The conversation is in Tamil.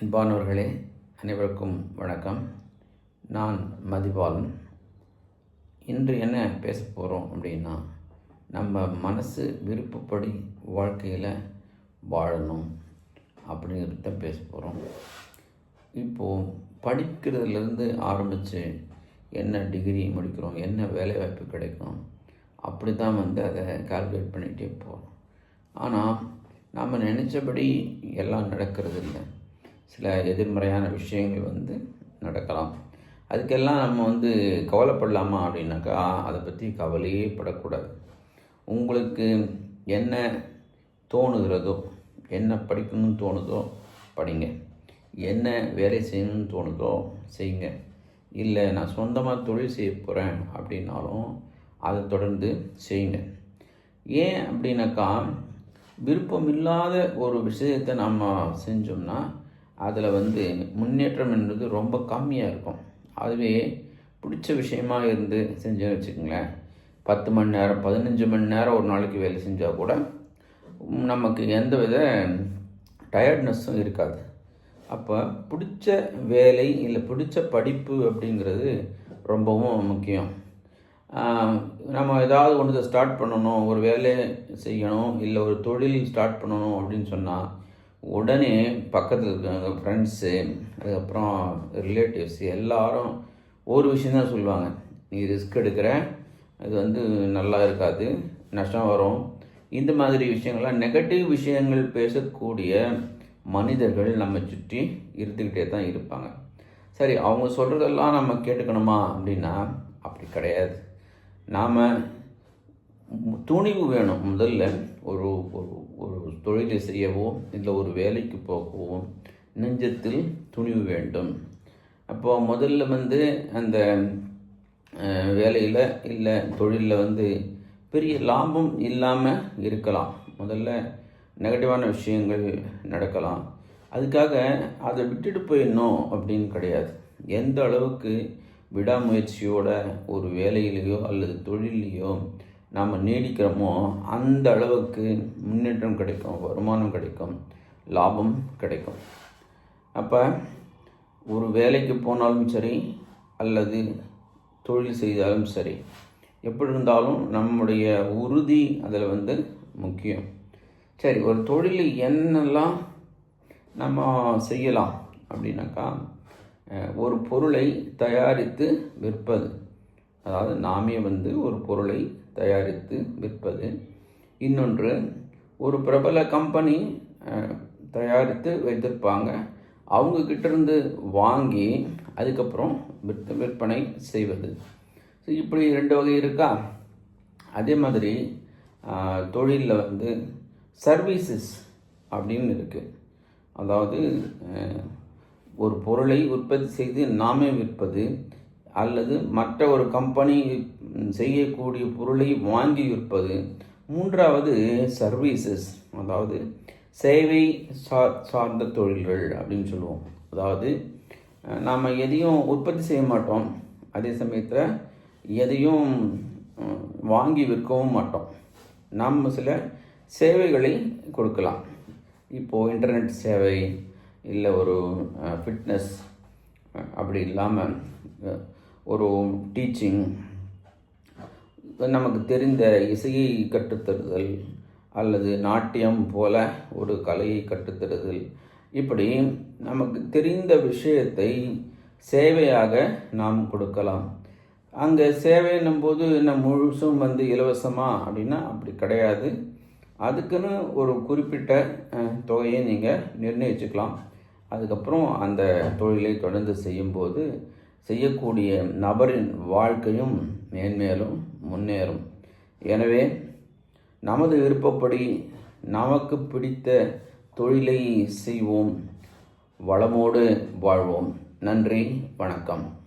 அன்பானவர்களே அனைவருக்கும் வணக்கம். நான் மதிபாலன். இன்று என்ன பேச போகிறோம் அப்படின்னா நம்ம மனசு விருப்பப்படி வாழ்க்கையில் வாழணும் அப்படிங்கிறத பேச போகிறோம் இப்போது படிக்கிறதுலேருந்து ஆரம்பித்து என்ன டிகிரி முடிக்கிறோம் என்ன வேலைவாய்ப்பு கிடைக்கும் அப்படி தான் வந்து அதை கால்குலேட் பண்ணிகிட்டே போகிறோம் ஆனால் நம்ம நினச்சபடி எல்லாம் நடக்கிறது இல்லை சில எதிர்மறையான விஷயங்கள் வந்து நடக்கலாம். அதுக்கெல்லாம் நம்ம வந்து கவலைப்படலாமா அப்படின்னாக்கா அதை பற்றி கவலையே படக்கூடாது. உங்களுக்கு என்ன தோணுகிறதோ என்ன படிக்கணும்னு தோணுதோ படிங்க. என்ன வேலை செய்யணும்னு தோணுதோ செய்யுங்க. இல்லை நான் சொந்தமாக தொழில் செய்ய போகிறேன் அப்படின்னாலும் அதை தொடர்ந்து செய்யுங்க. ஏன் அப்படின்னாக்கா விருப்பம் இல்லாத ஒரு விஷயத்தை நம்ம செஞ்சோம்னா அதில் வந்து முன்னேற்றம் என்பது ரொம்ப கம்மியாக இருக்கும். அதுவே பிடிச்ச விஷயமாக இருந்து செஞ்சேன்னு வச்சுக்கோங்களேன். பத்து மணி நேரம் பதினஞ்சு மணி நேரம் ஒரு நாளைக்கு வேலை செஞ்சால் கூட நமக்கு எந்த வித டயர்ட்னஸும் இருக்காது. அப்போ பிடிச்ச வேலை இல்லை பிடிச்ச படிப்பு அப்படிங்கிறது ரொம்பவும் முக்கியம். நம்ம ஏதாவது ஒன்று ஸ்டார்ட் பண்ணணும் ஒரு வேலையை செய்யணும் இல்லை ஒரு தொழில் ஸ்டார்ட் பண்ணணும் அப்படின்னு சொன்னால் உடனே பக்கத்தில் இருக்கிறவங்க ஃப்ரெண்ட்ஸு அதுக்கப்புறம் ரிலேட்டிவ்ஸ் எல்லாரும் ஒரு விஷயந்தான் சொல்லுவாங்க. நீ ரிஸ்க் எடுக்கிற இது வந்து நல்லா இருக்காது நஷ்டம் வரும். இந்த மாதிரி விஷயங்கள்லாம் நெகட்டிவ் விஷயங்கள் பேசக்கூடிய மனிதர்கள் நம்ம சுற்றி இருந்துக்கிட்டே தான் இருப்பாங்க. சரி அவங்க சொல்கிறதெல்லாம் நம்ம கேட்டுக்கணுமா அப்படின்னா அப்படி கிடையாது. நாம் துணிவு வேணும் முதல்ல. ஒரு ஒரு ஒரு தொழிலை செய்யவோ இல்லை ஒரு வேலைக்கு போகவோ நெஞ்சத்தில் துணிவு வேண்டும். அப்போ முதல்ல வந்து அந்த வேலையில் இல்லை தொழிலில் வந்து பெரிய லாபம் இல்லாமல் இருக்கலாம். முதல்ல நெகட்டிவான விஷயங்கள் நடக்கலாம். அதுக்காக அதை விட்டுட்டு போயிடணும் அப்படின்னு கிடையாது. எந்த அளவுக்கு விடாமுயற்சியோட ஒரு வேலையிலையோ அல்லது தொழிலையோ நாம் நீடிக்கிறோமோ அந்த அளவுக்கு முன்னேற்றம் கிடைக்கும் வருமானம் கிடைக்கும் லாபம் கிடைக்கும். அப்போ ஒரு வேலைக்கு போனாலும் சரி அல்லது தொழில் செய்தாலும் சரி எப்படி இருந்தாலும் நம்முடைய உறுதி அதில் வந்து முக்கியம். சரி ஒரு தொழில் என்னெல்லாம் நம்ம செய்யலாம் அப்படின்னாக்கா ஒரு பொருளை தயாரித்து விற்பது. அதாவது நாமே வந்து ஒரு பொருளை தயாரித்து விற்பது. இன்னொன்று ஒரு பிரபல கம்பெனி தயாரித்து வைத்திருப்பாங்க. அவங்கக்கிட்டேருந்து வாங்கி அதுக்கப்புறம் விற்ப விற்பனை செய்வது. ஸோ இப்படி ரெண்டு வகை இருக்கா? அதே மாதிரி தொழிலில் வந்து சர்வீசஸ் அப்படின்னு இருக்குது அதாவது ஒரு பொருளை உற்பத்தி செய்து நாமே விற்பது. அல்லது மற்ற ஒரு கம்பெனி செய்யக்கூடிய பொருளை வாங்கி விற்பது. மூன்றாவது சர்வீசஸ் அதாவது சேவை சார் சார்ந்த தொழில்கள் அப்படின்னு சொல்லுவோம். அதாவது நாம் எதையும் உற்பத்தி செய்ய மாட்டோம். அதே சமயத்தில் எதையும் வாங்கி விற்கவும் மாட்டோம். நம்ம சில சேவைகளை கொடுக்கலாம். இப்போது இன்டர்நெட் சேவை இல்லை ஒரு ஃபிட்னஸ் அப்படி இல்லாமல் ஒரு டீச்சிங் நமக்கு தெரிந்த இசையை கற்றுத்தருதல் அல்லது நாட்டியம் போல ஒரு கலையை கற்றுத்தருதல். இப்படி நமக்கு தெரிந்த விஷயத்தை சேவையாக நாம் கொடுக்கலாம். அங்கே சேவைன்னும் போது என்ன முழுசும் வந்து இலவசமாக அப்படின்னா அப்படி கிடையாது. அதுக்குன்னு ஒரு குறிப்பிட்ட தொகையை நீங்கள் நிர்ணயிச்சுக்கலாம். அதுக்கப்புறம் அந்த தொழிலை தொடர்ந்து செய்யும்போது செய்யக்கூடிய நபரின் வாழ்க்கையும் மேன்மேலும் முன்னேறும். எனவே நமது விருப்பப்படி நமக்கு பிடித்த தொழிலை செய்வோம். வளமோடு வாழ்வோம். நன்றி வணக்கம்.